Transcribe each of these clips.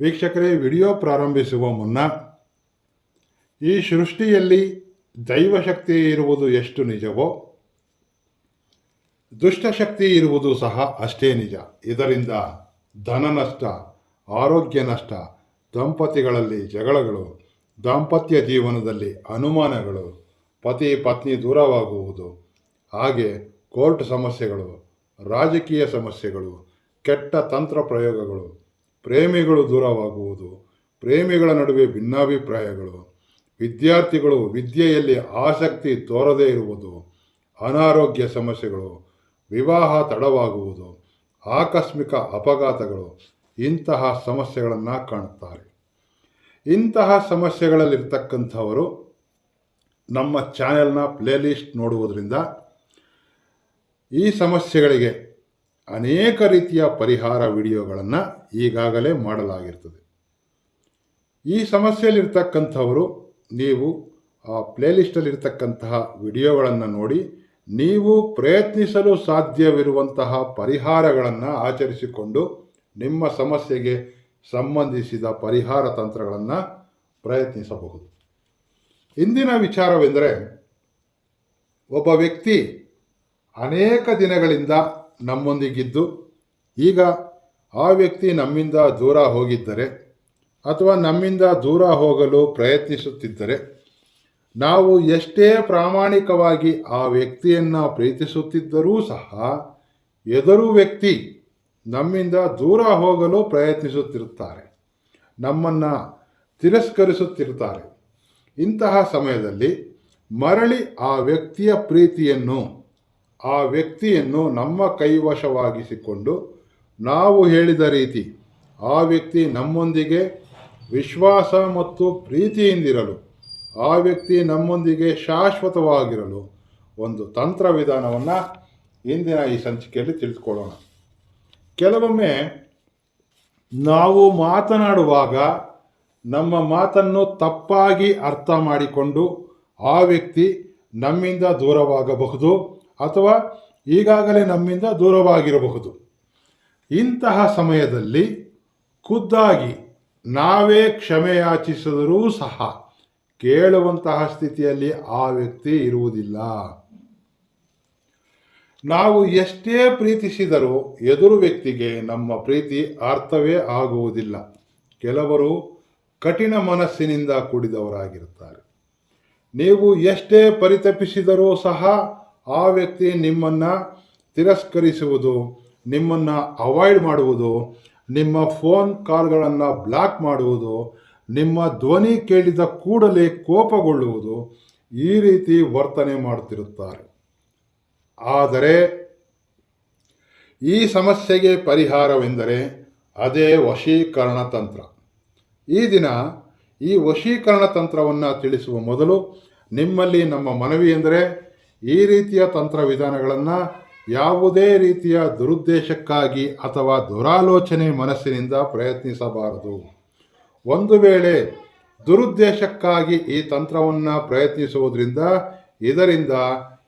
ವೀಕ್ಷಕರೇ, ವಿಡಿಯೋ ಪ್ರಾರಂಭಿಸುವ ಮುನ್ನ ಈ ಸೃಷ್ಟಿಯಲ್ಲಿ ದೈವಶಕ್ತಿ ಇರುವುದು ಎಷ್ಟು ನಿಜವೋ, ದುಷ್ಟಶಕ್ತಿ ಇರುವುದು ಸಹ ಅಷ್ಟೇ ನಿಜ. ಇದರಿಂದ ಧನ ನಷ್ಟ, ಆರೋಗ್ಯ ನಷ್ಟ, ದಂಪತಿಗಳಲ್ಲಿ ಜಗಳಗಳು, ದಾಂಪತ್ಯ ಜೀವನದಲ್ಲಿ ಅನುಮಾನಗಳು, ಪತಿ ಪತ್ನಿ ದೂರವಾಗುವುದು, ಹಾಗೆ ಕೋರ್ಟ್ ಸಮಸ್ಯೆಗಳು, ರಾಜಕೀಯ ಸಮಸ್ಯೆಗಳು, ಕೆಟ್ಟ ತಂತ್ರ ಪ್ರಯೋಗಗಳು ಪ್ರೇಮಿಗಳು ದೂರವಾಗುವುದು, ಪ್ರೇಮಿಗಳ ನಡುವೆ ಭಿನ್ನಾಭಿಪ್ರಾಯಗಳು, ವಿದ್ಯಾರ್ಥಿಗಳು ವಿದ್ಯೆಯಲ್ಲಿ ಆಸಕ್ತಿ ತೋರದೇ ಇರುವುದು, ಅನಾರೋಗ್ಯ ಸಮಸ್ಯೆಗಳು, ವಿವಾಹ ತಡವಾಗುವುದು, ಆಕಸ್ಮಿಕ ಅಪಘಾತಗಳು ಇಂತಹ ಸಮಸ್ಯೆಗಳನ್ನು ಕಾಣುತ್ತಾರೆ. ಇಂತಹ ಸಮಸ್ಯೆಗಳಲ್ಲಿರ್ತಕ್ಕಂಥವರು ನಮ್ಮ ಚಾನೆಲ್ನ ಪ್ಲೇಲಿಸ್ಟ್ ನೋಡುವುದರಿಂದ ಈ ಸಮಸ್ಯೆಗಳಿಗೆ ಅನೇಕ ರೀತಿಯ ಪರಿಹಾರ ವಿಡಿಯೋಗಳನ್ನು ಈಗಾಗಲೇ ಮಾಡಲಾಗಿರ್ತದೆ. ಈ ಸಮಸ್ಯೆಯಲ್ಲಿರ್ತಕ್ಕಂಥವರು ನೀವು ಆ ಪ್ಲೇಲಿಸ್ಟಲ್ಲಿರ್ತಕ್ಕಂತಹ ವಿಡಿಯೋಗಳನ್ನು ನೋಡಿ ನೀವು ಪ್ರಯತ್ನಿಸಲು ಸಾಧ್ಯವಿರುವಂತಹ ಪರಿಹಾರಗಳನ್ನು ಆಚರಿಸಿಕೊಂಡು ನಿಮ್ಮ ಸಮಸ್ಯೆಗೆ ಸಂಬಂಧಿಸಿದ ಪರಿಹಾರ ತಂತ್ರಗಳನ್ನು ಪ್ರಯತ್ನಿಸಬಹುದು. ಇಂದಿನ ವಿಚಾರವೆಂದರೆ, ಒಬ್ಬ ವ್ಯಕ್ತಿ ಅನೇಕ ದಿನಗಳಿಂದ ನಮ್ಮೊಂದಿಗಿದ್ದು ಈಗ ಆ ವ್ಯಕ್ತಿ ನಮ್ಮಿಂದ ದೂರ ಹೋಗಿದ್ದರೆ ಅಥವಾ ನಮ್ಮಿಂದ ದೂರ ಹೋಗಲು ಪ್ರಯತ್ನಿಸುತ್ತಿದ್ದರೆ ನಾವು ಎಷ್ಟೇ ಪ್ರಾಮಾಣಿಕವಾಗಿ ಆ ವ್ಯಕ್ತಿಯನ್ನು ಪ್ರೀತಿಸುತ್ತಿದ್ದರೂ ಸಹ ಎದುರು ವ್ಯಕ್ತಿ ನಮ್ಮಿಂದ ದೂರ ಹೋಗಲು ಪ್ರಯತ್ನಿಸುತ್ತಿರುತ್ತಾರೆ, ನಮ್ಮನ್ನು ತಿರಸ್ಕರಿಸುತ್ತಿರುತ್ತಾರೆ. ಇಂತಹ ಸಮಯದಲ್ಲಿ ಮರಳಿ ಆ ವ್ಯಕ್ತಿಯ ಪ್ರೀತಿಯನ್ನು ಆ ವ್ಯಕ್ತಿಯನ್ನು ನಮ್ಮ ಕೈವಶವಾಗಿಸಿಕೊಂಡು ನಾವು ಹೇಳಿದ ರೀತಿ ಆ ವ್ಯಕ್ತಿ ನಮ್ಮೊಂದಿಗೆ ವಿಶ್ವಾಸ ಮತ್ತು ಪ್ರೀತಿಯಿಂದಿರಲು, ಆ ವ್ಯಕ್ತಿ ನಮ್ಮೊಂದಿಗೆ ಶಾಶ್ವತವಾಗಿರಲು ಒಂದು ತಂತ್ರ ವಿಧಾನವನ್ನು ಇಂದಿನ ಈ ಸಂಚಿಕೆಯಲ್ಲಿ ತಿಳಿದುಕೊಳ್ಳೋಣ. ಕೆಲವೊಮ್ಮೆ ನಾವು ಮಾತನಾಡುವಾಗ ನಮ್ಮ ಮಾತನ್ನು ತಪ್ಪಾಗಿ ಅರ್ಥ ಮಾಡಿಕೊಂಡು ಆ ವ್ಯಕ್ತಿ ನಮ್ಮಿಂದ ದೂರವಾಗಬಹುದು. ಅಥವಾ ಈಗಾಗಲೇ ನಮ್ಮಿಂದ ದೂರವಾಗಿರಬಹುದು. ಇಂತಹ ಸಮಯದಲ್ಲಿ ಖುದ್ದಾಗಿ ನಾವೇ ಕ್ಷಮೆಯಾಚಿಸಿದರೂ ಸಹ ಕೇಳುವಂತಹ ಸ್ಥಿತಿಯಲ್ಲಿ ಆ ವ್ಯಕ್ತಿ ಇರುವುದಿಲ್ಲ. ನಾವು ಎಷ್ಟೇ ಪ್ರೀತಿಸಿದರೂ ಎದುರು ವ್ಯಕ್ತಿಗೆ ನಮ್ಮ ಪ್ರೀತಿ ಅರ್ಥವೇ ಆಗುವುದಿಲ್ಲ. ಕೆಲವರು ಕಠಿಣ ಮನಸ್ಸಿನಿಂದ ಕೂಡಿದವರಾಗಿರುತ್ತಾರೆ. ನೀವು ಎಷ್ಟೇ ಪರಿತಪಿಸಿದರೂ ಸಹ ಆ ವ್ಯಕ್ತಿ ನಿಮ್ಮನ್ನು ತಿರಸ್ಕರಿಸುವುದು, ನಿಮ್ಮನ್ನು ಅವಾಯ್ಡ್ ಮಾಡುವುದು, ನಿಮ್ಮ ಫೋನ್ ಕಾಲ್ಗಳನ್ನು ಬ್ಲಾಕ್ ಮಾಡುವುದು, ನಿಮ್ಮ ಧ್ವನಿ ಕೇಳಿದ ಕೂಡಲೇ ಕೋಪಗೊಳ್ಳುವುದು ಈ ರೀತಿ ವರ್ತನೆ ಮಾಡುತ್ತಿರುತ್ತಾರೆ ಆದರೆ ಈ ಸಮಸ್ಯೆಗೆ ಪರಿಹಾರವೆಂದರೆ ಅದೇ ವಶೀಕರಣ ತಂತ್ರ. ಈ ದಿನ ಈ ವಶೀಕರಣ ತಂತ್ರವನ್ನು ತಿಳಿಸುವ ಮೊದಲು ನಿಮ್ಮಲ್ಲಿ ನಮ್ಮ ಮನವಿ ಎಂದರೆ ಈ ರೀತಿಯ ತಂತ್ರ ವಿಧಾನಗಳನ್ನು ಯಾವುದೇ ರೀತಿಯ ದುರುದ್ದೇಶಕ್ಕಾಗಿ ಅಥವಾ ದುರಾಲೋಚನೆ ಮನಸ್ಸಿನಿಂದ ಪ್ರಯತ್ನಿಸಬಾರದು. ಒಂದು ವೇಳೆ ದುರುದ್ದೇಶಕ್ಕಾಗಿ ಈ ತಂತ್ರವನ್ನು ಪ್ರಯತ್ನಿಸುವುದರಿಂದ ಇದರಿಂದ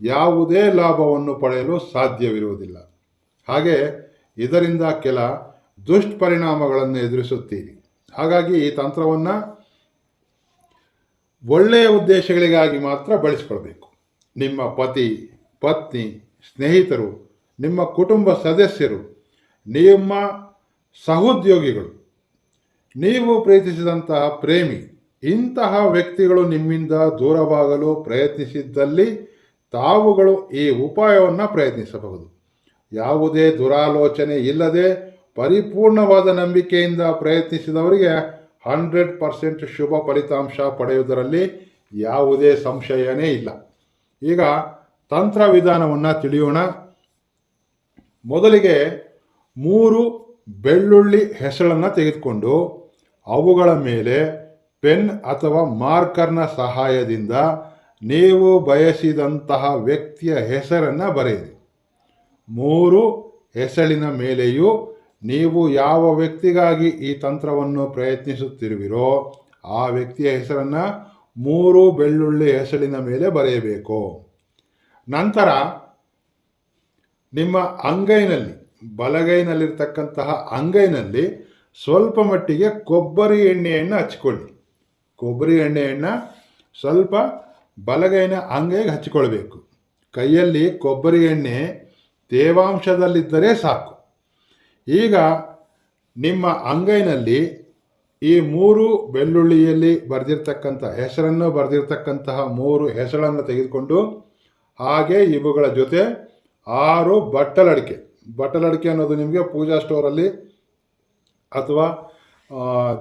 ಯಾವುದೇ ಲಾಭವನ್ನು ಪಡೆಯಲು ಸಾಧ್ಯವಿರುವುದಿಲ್ಲ. ಹಾಗೆ ಇದರಿಂದ ಕೆಲ ದುಷ್ಪರಿಣಾಮಗಳನ್ನು ಎದುರಿಸುತ್ತೀರಿ. ಹಾಗಾಗಿ ಈ ತಂತ್ರವನ್ನು ಒಳ್ಳೆಯ ಉದ್ದೇಶಗಳಿಗಾಗಿ ಮಾತ್ರ ಬಳಸಿಕೊಳ್ಬೇಕು. ನಿಮ್ಮ ಪತಿ, ಪತ್ನಿ, ಸ್ನೇಹಿತರು, ನಿಮ್ಮ ಕುಟುಂಬ ಸದಸ್ಯರು, ನಿಮ್ಮ ಸಹೋದ್ಯೋಗಿಗಳು. ನೀವು ಪ್ರೀತಿಸಿದಂತಹ ಪ್ರೇಮಿ, ಇಂತಹ ವ್ಯಕ್ತಿಗಳು ನಿಮ್ಮಿಂದ ದೂರವಾಗಲು ಪ್ರಯತ್ನಿಸಿದ್ದಲ್ಲಿ ತಾವುಗಳು ಈ ಉಪಾಯವನ್ನು ಪ್ರಯತ್ನಿಸಬಹುದು. ಯಾವುದೇ ದುರಾಲೋಚನೆ ಇಲ್ಲದೆ ಪರಿಪೂರ್ಣವಾದ ನಂಬಿಕೆಯಿಂದ ಪ್ರಯತ್ನಿಸಿದವರಿಗೆ ಹಂಡ್ರೆಡ್ ಪರ್ಸೆಂಟ್ ಶುಭ ಫಲಿತಾಂಶ ಪಡೆಯುವುದರಲ್ಲಿ ಯಾವುದೇ ಸಂಶಯನೇ ಇಲ್ಲ. ಈಗ ತಂತ್ರ ವಿಧಾನವನ್ನು ತಿಳಿಯೋಣ. ಮೊದಲಿಗೆ ಮೂರು ಬೆಳ್ಳುಳ್ಳಿ ಹೆಸಳನ್ನು ತೆಗೆದುಕೊಂಡು ಅವುಗಳ ಮೇಲೆ ಪೆನ್ ಅಥವಾ ಮಾರ್ಕರ್ನ ಸಹಾಯದಿಂದ ನೀವು ಬಯಸಿದಂತಹ ವ್ಯಕ್ತಿಯ ಹೆಸರನ್ನು ಬರೆಯಿರಿ. ಮೂರು ಹೆಸಳಿನ ಮೇಲೆಯೂ ನೀವು ಯಾವ ವ್ಯಕ್ತಿಗಾಗಿ ಈ ತಂತ್ರವನ್ನು ಪ್ರಯತ್ನಿಸುತ್ತಿರುವಿರೋ ಆ ವ್ಯಕ್ತಿಯ ಹೆಸರನ್ನು ಮೂರು ಬೆಳ್ಳುಳ್ಳಿ ಹೆಸರಿನ ಮೇಲೆ ಬರೆಯಬೇಕು. ನಂತರ ನಿಮ್ಮ ಅಂಗೈನಲ್ಲಿ, ಬಲಗೈನಲ್ಲಿರ್ತಕ್ಕಂತಹ ಅಂಗೈನಲ್ಲಿ ಸ್ವಲ್ಪ ಮಟ್ಟಿಗೆ ಕೊಬ್ಬರಿ ಎಣ್ಣೆಯನ್ನು ಹಚ್ಕೊಳ್ಳಿ. ಕೊಬ್ಬರಿ ಎಣ್ಣೆಯನ್ನು ಸ್ವಲ್ಪ ಬಲಗೈನ ಅಂಗೈಗೆ ಹಚ್ಕೊಳ್ಬೇಕು. ಕೈಯಲ್ಲಿ ಕೊಬ್ಬರಿ ಎಣ್ಣೆ ತೇವಾಂಶದಲ್ಲಿದ್ದರೆ ಸಾಕು. ಈಗ ನಿಮ್ಮ ಅಂಗೈನಲ್ಲಿ ಈ ಮೂರು ಬೆಳ್ಳುಳ್ಳಿಯಲ್ಲಿ ಬರೆದಿರ್ತಕ್ಕಂಥ, ಹೆಸರನ್ನು ಬರೆದಿರ್ತಕ್ಕಂತಹ ಮೂರು ಹೆಸರನ್ನು ತೆಗೆದುಕೊಂಡು ಹಾಗೆ ಇವುಗಳ ಜೊತೆ ಆರು ಬಟ್ಟಲಡಿಕೆ ಬಟ್ಟಲಡಿಕೆ ಅನ್ನೋದು ನಿಮಗೆ ಪೂಜಾ ಸ್ಟೋರಲ್ಲಿ ಅಥವಾ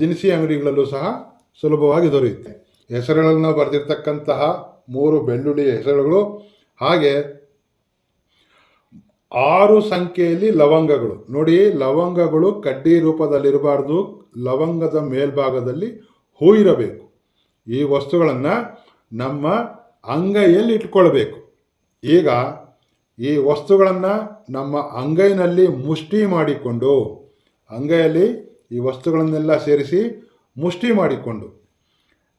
ದಿನಸಿ ಅಂಗಡಿಗಳಲ್ಲೂ ಸಹ ಸುಲಭವಾಗಿ ದೊರೆಯುತ್ತೆ. ಹೆಸರುಗಳನ್ನು ಬರೆದಿರ್ತಕ್ಕಂತಹ ಮೂರು ಬೆಳ್ಳುಳ್ಳಿಯ ಹೆಸರುಗಳು ಹಾಗೆ ಆರು ಸಂಖ್ಯೆಯಲ್ಲಿ ಲವಂಗಗಳು. ನೋಡಿ, ಲವಂಗಗಳು ಕಡ್ಡಿ ರೂಪದಲ್ಲಿರಬಾರ್ದು, ಲವಂಗದ ಮೇಲ್ಭಾಗದಲ್ಲಿ ಹೂ ಇರಬೇಕು. ಈ ವಸ್ತುಗಳನ್ನು ನಮ್ಮ ಅಂಗೈಯಲ್ಲಿ ಇಟ್ಕೊಳ್ಬೇಕು. ಈಗ ಈ ವಸ್ತುಗಳನ್ನು ನಮ್ಮ ಅಂಗೈನಲ್ಲಿ ಮುಷ್ಟಿ ಮಾಡಿಕೊಂಡು, ಅಂಗೈಯಲ್ಲಿ ಈ ವಸ್ತುಗಳನ್ನೆಲ್ಲ ಸೇರಿಸಿ ಮುಷ್ಟಿ ಮಾಡಿಕೊಂಡು,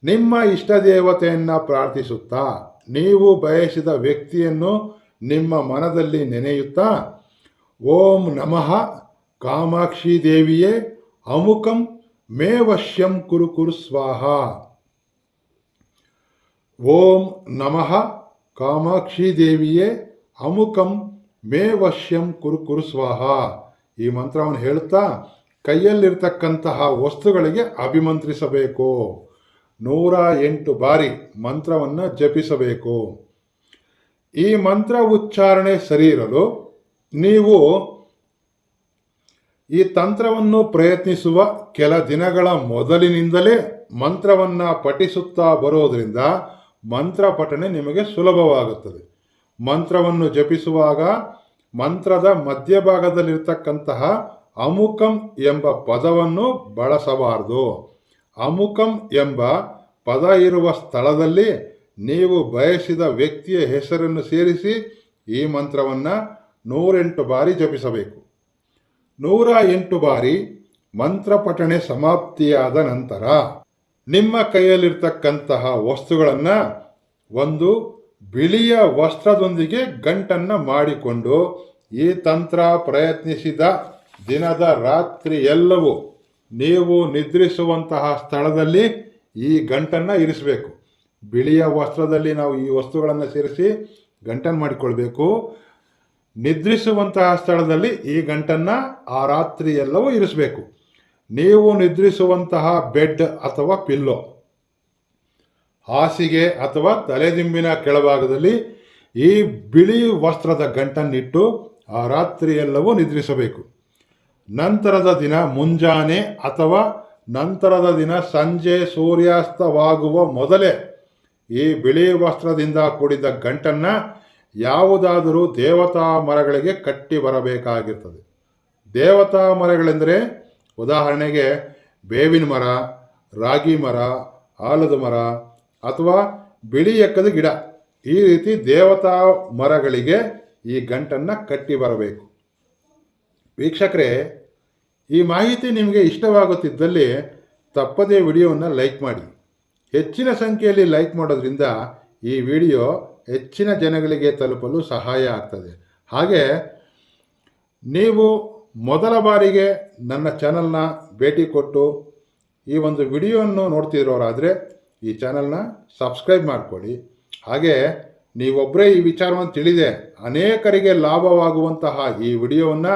ನಿಮ್ಮ ಇಷ್ಟ ದೇವತೆಯನ್ನು ಪ್ರಾರ್ಥಿಸುತ್ತಾ, ನೀವು ಬಯಸಿದ ವ್ಯಕ್ತಿಯನ್ನು ನಿಮ್ಮ ಮನದಲ್ಲಿ ನೆನೆಯುತ್ತಾ, ಓಂ ನಮಃ ಕಾಮಾಕ್ಷಿ ದೇವಿಯೇ, ಅಮುಕಂ ಮೇವಶ್ಯಂ ಕುರು ಕುರು ಸ್ವಾಹ. ಓಂ ನಮಃ ಕಾಮಾಕ್ಷಿ ದೇವಿಯೇ, ಅಮುಕಂ ಮೇ ವಶ್ಯಂ ಕುರು ಕುರು ಸ್ವಾಹ. ಈ ಮಂತ್ರವನ್ನು ಹೇಳುತ್ತಾ ಕೈಯಲ್ಲಿರ್ತಕ್ಕಂತಹ ವಸ್ತುಗಳಿಗೆ ಅಭಿಮಂತ್ರಿಸಬೇಕು. ನೂರ ಎಂಟು ಬಾರಿ ಮಂತ್ರವನ್ನು ಜಪಿಸಬೇಕು. ಈ ಮಂತ್ರ ಉಚ್ಚಾರಣೆ ಸರಿ ಇರಲು ನೀವು ಈ ತಂತ್ರವನ್ನು ಪ್ರಯತ್ನಿಸುವ ಕೆಲ ದಿನಗಳ ಮೊದಲಿನಿಂದಲೇ ಮಂತ್ರವನ್ನು ಪಠಿಸುತ್ತಾ ಬರೋದರಿಂದ ಮಂತ್ರ ಪಠನೆ ನಿಮಗೆ ಸುಲಭವಾಗುತ್ತದೆ. ಮಂತ್ರವನ್ನು ಜಪಿಸುವಾಗ ಮಂತ್ರದ ಮಧ್ಯಭಾಗದಲ್ಲಿರ್ತಕ್ಕಂತಹ ಅಮುಕಂ ಎಂಬ ಪದವನ್ನು ಬಳಸಬಾರದು. ಅಮುಕಂ ಎಂಬ ಪದ ಇರುವ ಸ್ಥಳದಲ್ಲಿ ನೀವು ಬಯಸಿದ ವ್ಯಕ್ತಿಯ ಹೆಸರನ್ನು ಸೇರಿಸಿ ಈ ಮಂತ್ರವನ್ನು ನೂರೆಂಟು ಬಾರಿ ಜಪಿಸಬೇಕು. ನೂರ ಎಂಟು ಬಾರಿ ಮಂತ್ರ ಪಠಣೆ ಸಮಾಪ್ತಿಯಾದ ನಂತರ ನಿಮ್ಮ ಕೈಯಲ್ಲಿರ್ತಕ್ಕಂತಹ ವಸ್ತುಗಳನ್ನು ಒಂದು ಬಿಳಿಯ ವಸ್ತ್ರದೊಂದಿಗೆ ಗಂಟನ್ನು ಮಾಡಿಕೊಂಡು ಈ ತಂತ್ರ ಪ್ರಯತ್ನಿಸಿದ ದಿನದ ರಾತ್ರಿ ಎಲ್ಲವೂ ನೀವು ನಿದ್ರಿಸುವಂತಹ ಸ್ಥಳದಲ್ಲಿ ಈ ಗಂಟನ್ನು ಇರಿಸಬೇಕು. ಬಿಳಿಯ ವಸ್ತ್ರದಲ್ಲಿ ನಾವು ಈ ವಸ್ತುಗಳನ್ನು ಸೇರಿಸಿ ಗಂಟನ್ನು ಮಾಡಿಕೊಳ್ಬೇಕು. ನಿದ್ರಿಸುವಂತಹ ಸ್ಥಳದಲ್ಲಿ ಈ ಗಂಟನ್ನು ಆ ರಾತ್ರಿ ಎಲ್ಲವೂ ಇರಿಸಬೇಕು. ನೀವು ನಿದ್ರಿಸುವಂತಹ ಬೆಡ್ ಅಥವಾ ಪಿಲ್ಲೋ, ಹಾಸಿಗೆ ಅಥವಾ ತಲೆದಿಂಬಿನ ಕೆಳಭಾಗದಲ್ಲಿ ಈ ಬಿಳಿ ವಸ್ತ್ರದ ಗಂಟನ್ನಿಟ್ಟು ಆ ರಾತ್ರಿ ಎಲ್ಲವೂ ನಿದ್ರಿಸಬೇಕು. ನಂತರದ ದಿನ ಮುಂಜಾನೆ ಅಥವಾ ನಂತರದ ದಿನ ಸಂಜೆ ಸೂರ್ಯಾಸ್ತವಾಗುವ ಮೊದಲೇ ಈ ಬಿಳಿ ವಸ್ತ್ರದಿಂದ ಕೂಡಿದ ಗಂಟನ್ನು ಯಾವುದಾದರೂ ದೇವತಾ ಮರಗಳಿಗೆ ಕಟ್ಟಿ ಬರಬೇಕಾಗಿರ್ತದೆ. ದೇವತಾ ಮರಗಳೆಂದರೆ ಉದಾಹರಣೆಗೆ ಬೇವಿನ ಮರ, ರಾಗಿ ಮರ, ಆಲದ ಮರ ಅಥವಾ ಬಿಳಿ ಎಕ್ಕದ ಗಿಡ. ಈ ರೀತಿ ದೇವತಾ ಮರಗಳಿಗೆ ಈ ಗಂಟನ್ನು ಕಟ್ಟಿ ಬರಬೇಕು. ವೀಕ್ಷಕರೇ, ಈ ಮಾಹಿತಿ ನಿಮಗೆ ಇಷ್ಟವಾಗುತ್ತಿದ್ದಲ್ಲಿ ತಪ್ಪದೇ ವಿಡಿಯೋವನ್ನು ಲೈಕ್ ಮಾಡಿ. ಹೆಚ್ಚಿನ ಸಂಖ್ಯೆಯಲ್ಲಿ ಲೈಕ್ ಮಾಡೋದ್ರಿಂದ ಈ ವಿಡಿಯೋ ಹೆಚ್ಚಿನ ಜನಗಳಿಗೆ ತಲುಪಲು ಸಹಾಯ ಆಗ್ತದೆ. ಹಾಗೆ ನೀವು ಮೊದಲ ಬಾರಿಗೆ ನನ್ನ ಚಾನಲ್ನ ಭೇಟಿ ಕೊಟ್ಟು ಈ ಒಂದು ವಿಡಿಯೋವನ್ನು ನೋಡ್ತಿರೋರಾದರೆ ಈ ಚಾನಲ್ನ ಸಬ್ಸ್ಕ್ರೈಬ್ ಮಾಡಿಕೊಳ್ಳಿ. ಹಾಗೆ ನೀವೊಬ್ಬರೇ ಈ ವಿಚಾರವನ್ನು ತಿಳಿದೆ ಅನೇಕರಿಗೆ ಲಾಭವಾಗುವಂತಹ ಈ ವಿಡಿಯೋವನ್ನು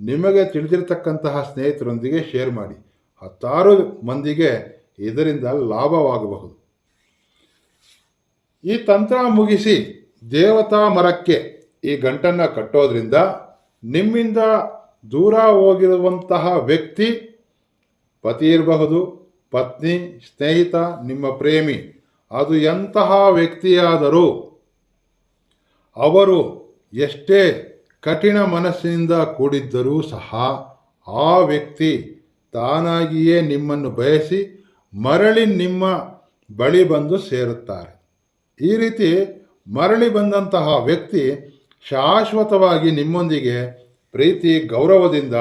ನಿಮಗೆ ತಿಳಿದಿರತಕ್ಕಂತಹ ಸ್ನೇಹಿತರೊಂದಿಗೆ ಶೇರ್ ಮಾಡಿ. ಹತ್ತಾರು ಮಂದಿಗೆ ಇದರಿಂದ ಲಾಭವಾಗಬಹುದು. ಈ ತಂತ್ರ ಮುಗಿಸಿ ದೇವತಾ ಮರಕ್ಕೆ ಈ ಗಂಟನ್ನು ಕಟ್ಟೋದ್ರಿಂದ ನಿಮ್ಮಿಂದ ದೂರ ಹೋಗಿರುವಂತಹ ವ್ಯಕ್ತಿ, ಪತಿ ಇರಬಹುದು, ಪತ್ನಿ, ಸ್ನೇಹಿತ, ನಿಮ್ಮ ಪ್ರೇಮಿ, ಅದು ಎಂತಹ ವ್ಯಕ್ತಿಯಾದರೂ ಅವರು ಎಷ್ಟೇ ಕಠಿಣ ಮನಸ್ಸಿನಿಂದ ಕೂಡಿದ್ದರೂ ಸಹ ಆ ವ್ಯಕ್ತಿ ತಾನಾಗಿಯೇ ನಿಮ್ಮನ್ನು ಬಯಸಿ ಮರಳಿ ನಿಮ್ಮ ಬಳಿ ಬಂದು ಸೇರುತ್ತಾರೆ. ಈ ರೀತಿ ಮರಳಿ ಬಂದಂತಹ ವ್ಯಕ್ತಿ ಶಾಶ್ವತವಾಗಿ ನಿಮ್ಮೊಂದಿಗೆ ಪ್ರೀತಿ, ಗೌರವದಿಂದ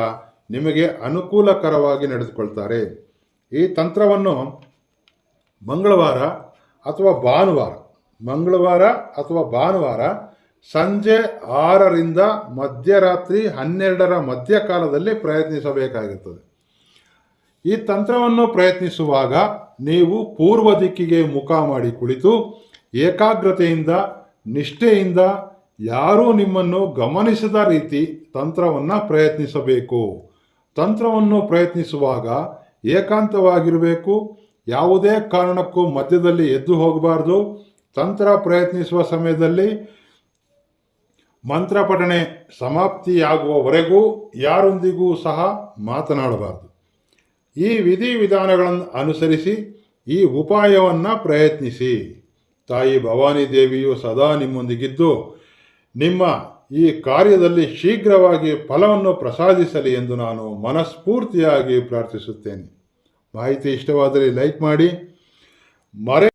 ನಿಮಗೆ ಅನುಕೂಲಕರವಾಗಿ ನಡೆದುಕೊಳ್ತಾರೆ. ಈ ತಂತ್ರವನ್ನು ಮಂಗಳವಾರ ಅಥವಾ ಭಾನುವಾರ, ಮಂಗಳವಾರ ಅಥವಾ ಭಾನುವಾರ ಸಂಜೆ ಆರರಿಂದ ಮಧ್ಯರಾತ್ರಿ ಹನ್ನೆರಡರ ಮಧ್ಯಕಾಲದಲ್ಲಿ ಪ್ರಯತ್ನಿಸಬೇಕಾಗಿರ್ತದೆ. ಈ ತಂತ್ರವನ್ನು ಪ್ರಯತ್ನಿಸುವಾಗ ನೀವು ಪೂರ್ವ ದಿಕ್ಕಿಗೆ ಮುಖ ಮಾಡಿ ಕುಳಿತು ಏಕಾಗ್ರತೆಯಿಂದ, ನಿಷ್ಠೆಯಿಂದ ಯಾರೂ ನಿಮ್ಮನ್ನು ಗಮನಿಸದ ರೀತಿ ತಂತ್ರವನ್ನು ಪ್ರಯತ್ನಿಸಬೇಕು. ತಂತ್ರವನ್ನು ಪ್ರಯತ್ನಿಸುವಾಗ ಏಕಾಂತವಾಗಿರಬೇಕು. ಯಾವುದೇ ಕಾರಣಕ್ಕೂ ಮಧ್ಯದಲ್ಲಿ ಎದ್ದು ಹೋಗಬಾರ್ದು. ತಂತ್ರ ಪ್ರಯತ್ನಿಸುವ ಸಮಯದಲ್ಲಿ ಮಂತ್ರ ಪಠಣೆ ಸಮಾಪ್ತಿಯಾಗುವವರೆಗೂ ಯಾರೊಂದಿಗೂ ಸಹ ಮಾತನಾಡಬಾರದು. ಈ ವಿಧಿ ವಿಧಾನಗಳನ್ನು ಅನುಸರಿಸಿ ಈ ಉಪಾಯವನ್ನು ಪ್ರಯತ್ನಿಸಿ. ತಾಯಿ ಭವಾನಿ ದೇವಿಯು ಸದಾ ನಿಮ್ಮೊಂದಿಗಿದ್ದು, ನಿಮ್ಮ ಈ ಕಾರ್ಯದಲ್ಲಿ ಶೀಘ್ರವಾಗಿ ಫಲವನ್ನು ಪ್ರಸಾದಿಸಲಿ ಎಂದು ನಾನು ಮನಸ್ಫೂರ್ತಿಯಾಗಿ ಪ್ರಾರ್ಥಿಸುತ್ತೇನೆ. ಮಾಹಿತಿ ಇಷ್ಟವಾದರೆ ಲೈಕ್ ಮಾಡಿ. ಮರೆ